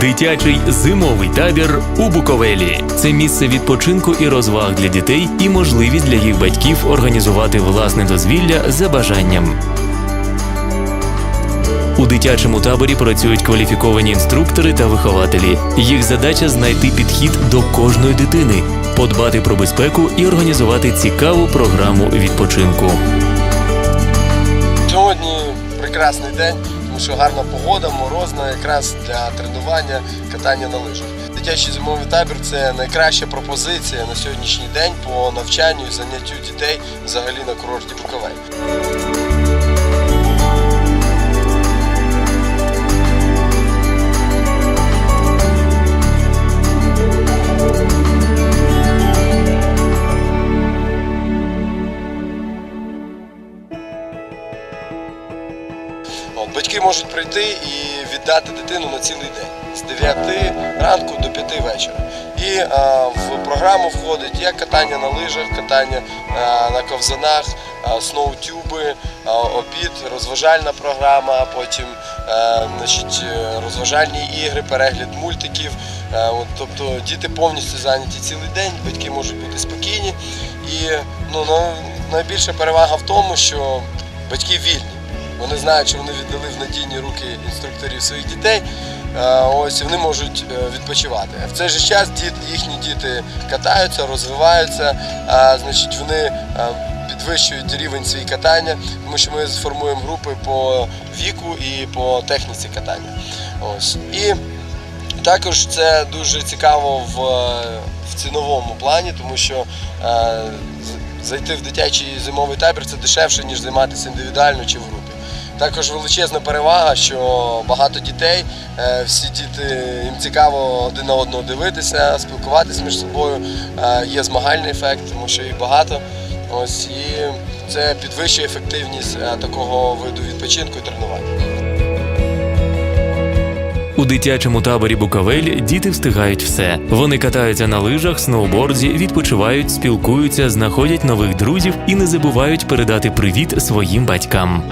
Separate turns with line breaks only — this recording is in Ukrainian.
Дитячий зимовий табір у Буковелі це місце відпочинку і розваг для дітей і можливість для їх батьків організувати власне дозвілля за бажанням. У дитячому таборі працюють кваліфіковані інструктори та вихователі. Їх задача знайти підхід до кожної дитини, подбати про безпеку і організувати цікаву програму відпочинку.
Сьогодні прекрасний день, тому що гарна погода, морозна, якраз для тренування, катання на лижах. Дитячий зимовий табір це найкраща пропозиція на сьогоднішній день по навчанню і заняттю дітей взагалі на курорті Буковель. От, батьки можуть прийти і віддати дитину на цілий день з 9 ранку до 5 вечора. І е, в програму входить як катання на лижах, катання е, на ковзанах, е, сноутюби, е, обід, розважальна програма, потім е, значить, розважальні ігри, перегляд мультиків. Е, от, тобто діти повністю зайняті цілий день, батьки можуть бути спокійні. І ну, на- найбільша перевага в тому, що батьки вільні. Вони знають, що вони віддали в надійні руки інструкторів своїх дітей. е, Ось вони можуть е, відпочивати. В цей же час їхні діти катаються, розвиваються, а, значить, вони е, підвищують рівень свій катання, тому що ми сформуємо групи по віку і по техніці катання. Ось. І також це дуже цікаво в, в ціновому плані, тому що е, зайти в дитячий зимовий табір це дешевше, ніж займатися індивідуально чи в групі. Також величезна перевага, що багато дітей, е, всі діти їм цікаво один на одного дивитися, спілкуватися між собою. Е, Є змагальний ефект, тому що їх багато. Ось і це підвищує ефективність е, такого виду відпочинку і тренування.
У дитячому таборі Буковель діти встигають все. Вони катаються на лижах, сноуборді, відпочивають, спілкуються, знаходять нових друзів і не забувають передати привіт своїм батькам.